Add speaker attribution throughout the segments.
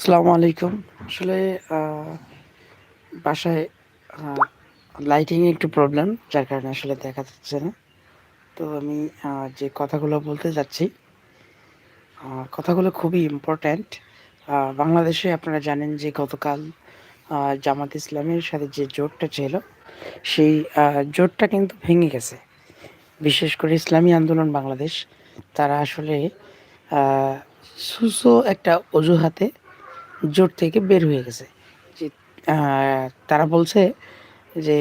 Speaker 1: আসসালামু আলাইকুম। আসলে বাসায় লাইটিং একটু প্রবলেম যার কারণে আসলে দেখা যাচ্ছে না। তো আমি যে কথাগুলো বলতে যাচ্ছি কথাগুলো খুবই ইম্পর্ট্যান্ট বাংলাদেশে আপনারা জানেন যে গতকাল জামাত ইসলামের সাথে যে জোটটা ছিল, সেই জোটটা কিন্তু ভেঙে গেছে। বিশেষ করে ইসলামী আন্দোলন বাংলাদেশ, তারা আসলে সুসো একটা অজুহাতে জোট থেকে বের হয়ে গেছে। যে তারা বলছে যে,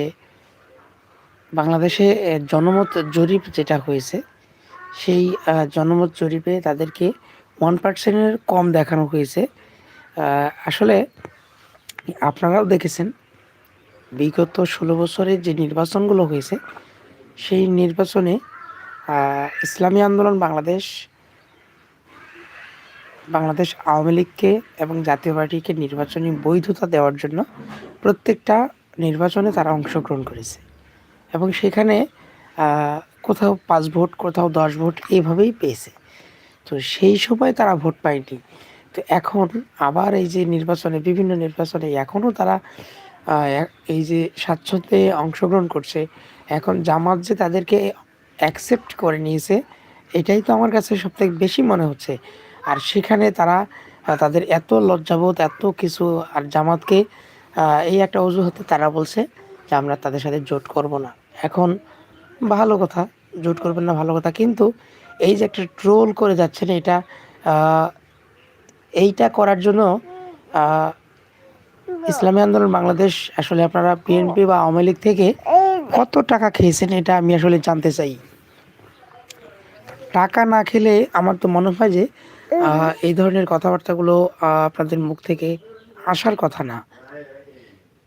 Speaker 1: বাংলাদেশে জনমত জরিপ যেটা হয়েছে, সেই জনমত জরিপে তাদেরকে ওয়ান পার্সেন্টের কম দেখানো হয়েছে। আসলে আপনারাও দেখেছেন, বিগত ষোলো বছরে যে নির্বাচনগুলো হয়েছে, সেই নির্বাচনে ইসলামী আন্দোলন বাংলাদেশ বাংলাদেশ আওয়ামী লীগকে এবং জাতীয় পার্টিকে নির্বাচনী বৈধতা দেওয়ার জন্য প্রত্যেকটা নির্বাচনে তারা অংশগ্রহণ করেছে। এবং সেখানে কোথাও পাঁচ ভোট, কোথাও দশ ভোট এইভাবেই পেয়েছে। তো সেই সময় তারা ভোট পায়নি। তো এখন আবার এই যে নির্বাচনে, বিভিন্ন নির্বাচনে এখনও তারা এই যে স্বাচ্ছন্দ্যে অংশগ্রহণ করছে। এখন জামাত যে তাদেরকে অ্যাকসেপ্ট করে নিয়েছে, এটাই তো আমার কাছে সবথেকে বেশি মনে হচ্ছে। আর সেখানে তারা তাদের এত লজ্জাবোধ, এত কিছু, আর জামাতকে এই একটা অজুহাতে তারা বলছে যে আমরা তাদের সাথে জোট করব না। এখন ভালো কথা, জোট করবেন না, ভালো কথা। কিন্তু এই যে একটা ট্রোল করে যাচ্ছেন, এটা এইটা করার জন্য ইসলামী আন্দোলন বাংলাদেশ আসলে আপনারা বিএনপি বা আওয়ামী লীগ থেকে কত টাকা খেয়েছেন, এটা আমি আসলে জানতে চাই। টাকা না খেলে আমার তো মনে হয় যে এই ধরনের কথাবার্তাগুলো আপনাদের মুখ থেকে আসার কথা না।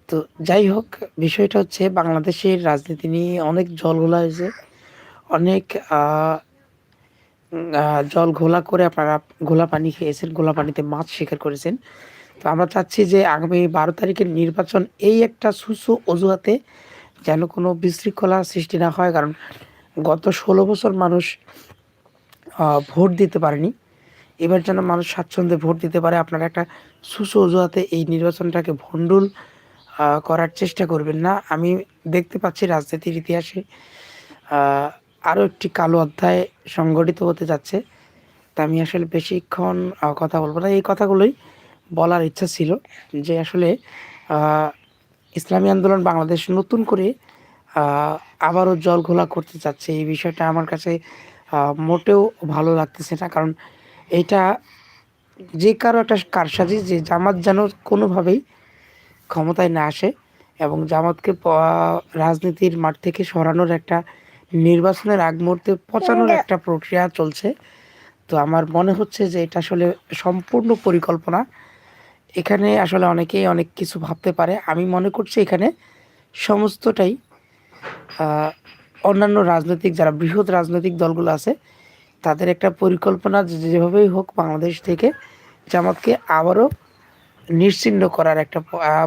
Speaker 1: তো যাই হোক বিষয়টা হচ্ছে বাংলাদেশের রাজনীতি নিয়ে অনেক জল ঘোলা হয়েছে। অনেক জল ঘোলা করে আপনারা ঘোলা পানি খেয়েছেন ঘোলা পানিতে মাছ শিকার করেছেন। তো আমরা চাচ্ছি যে আগামী বারো তারিখের নির্বাচন এই একটা সুসু অজুহাতে যেন কোনো বিশৃঙ্খলা সৃষ্টি না হয় কারণ গত ষোলো বছর মানুষ ভোট দিতে পারেনি। এবার যেন মানুষ স্বাচ্ছন্দ্যে ভোট দিতে পারে, আপনারা একটা সুসু অজুহাতে এই নির্বাচনটাকে ভণ্ডুল করার চেষ্টা করবেন না। আমি দেখতে পাচ্ছি রাজনীতির ইতিহাসে আরও একটি কালো অধ্যায় সংগঠিত হতে যাচ্ছে। তা আমি আসলে বেশিক্ষণ কথা বলব না। এই কথাগুলোই বলার ইচ্ছা ছিল যে আসলে ইসলামী আন্দোলন বাংলাদেশ নতুন করে আবারও জল ঘোলা করতে চাচ্ছে। এই বিষয়টা আমার কাছে মোটেও ভালো লাগতেছে না। কারণ এটা যে কারও একটা কারসাজি যে জামাত যেন কোনোভাবেই ক্ষমতায় না আসে এবং জামাতকে রাজনীতির মাঠ থেকে সরানোর একটা নির্বাচনের আগ মুহূর্তে পচানোর একটা প্রক্রিয়া চলছে। তো আমার মনে হচ্ছে যে এটা আসলে সম্পূর্ণ পরিকল্পনা। এখানে আসলে অনেকেই অনেক কিছু ভাবতে পারে। আমি মনে করছি এখানে সমস্তটাই অন্যান্য রাজনৈতিক যারা বৃহৎ রাজনৈতিক দলগুলো আছে তাদের একটা পরিকল্পনা যেভাবেই হোক বাংলাদেশ থেকে জামাতকে আবারও নিশ্চিহ্ন করার একটা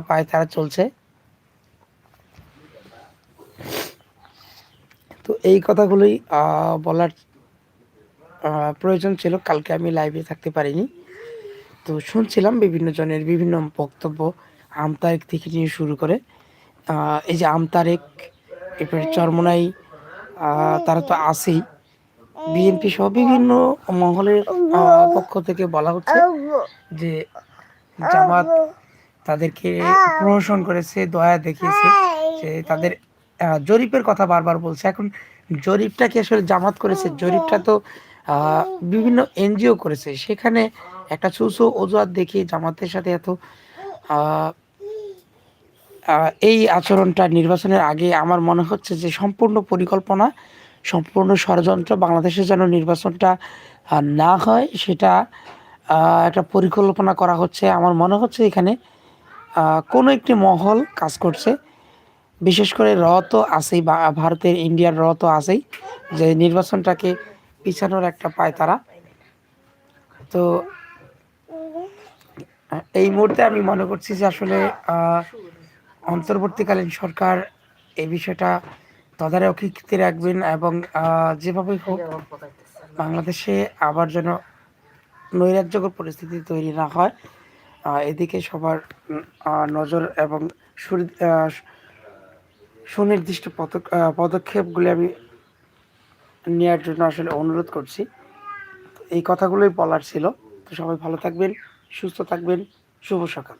Speaker 1: পায় তারা চলছে। তো এই কথাগুলোই বলার প্রয়োজন ছিল। কালকে আমি লাইভে থাকতে পারিনি। তো শুনছিলাম বিভিন্ন জনের বিভিন্ন বক্তব্য আমতারেক থেকে নিয়ে শুরু করে। এই যে আমতারেক এরপরে চরমনাই তারা তো আছেই। বিএনপি সহ বিভিন্ন মহলের পক্ষ থেকে বলা হচ্ছে যে জামাত তাদেরকে প্রহসন করেছে, দয়া দেখিয়েছে যে তাদের জরিপের কথা বারবার বলছে। এখন জরিপটা কি আসলে জামাত করেছে? জরিপটা তো বিভিন্ন এনজিও করেছে। সেখানে একটা সুসু অজুহাত দেখিয়ে জামাতের সাথে এত এই আচরণটা নির্বাচনের আগে আমার মনে হচ্ছে যে সম্পূর্ণ পরিকল্পনা সম্পূর্ণ ষড়যন্ত্র বাংলাদেশে যেন নির্বাচনটা না হয়, সেটা একটা পরিকল্পনা করা হচ্ছে। আমার মনে হচ্ছে এখানে কোনো একটি মহল কাজ করছে। বিশেষ করে র তো আছেই, বা- ভারতের, ইন্ডিয়ার র তো আছেই, যে নির্বাচনটাকে পিছানোর একটা পায় তারা। তো, এই মুহূর্তে আমি মনে করছি যে আসলে অন্তর্বর্তীকালীন সরকার এই বিষয়টা তদারকিতে রাখবেন এবং যেভাবেই হোক বাংলাদেশে আবার যেন নৈরাজ্যকর পরিস্থিতি তৈরি না হয় এদিকে সবার নজর এবং সুনির্দিষ্ট পদক- পদক্ষেপগুলি আমি নেওয়ার জন্য আসলে অনুরোধ করছি। এই কথাগুলোই বলার ছিল। তো সবাই ভালো থাকবেন সুস্থ থাকবেন। শুভ সকাল।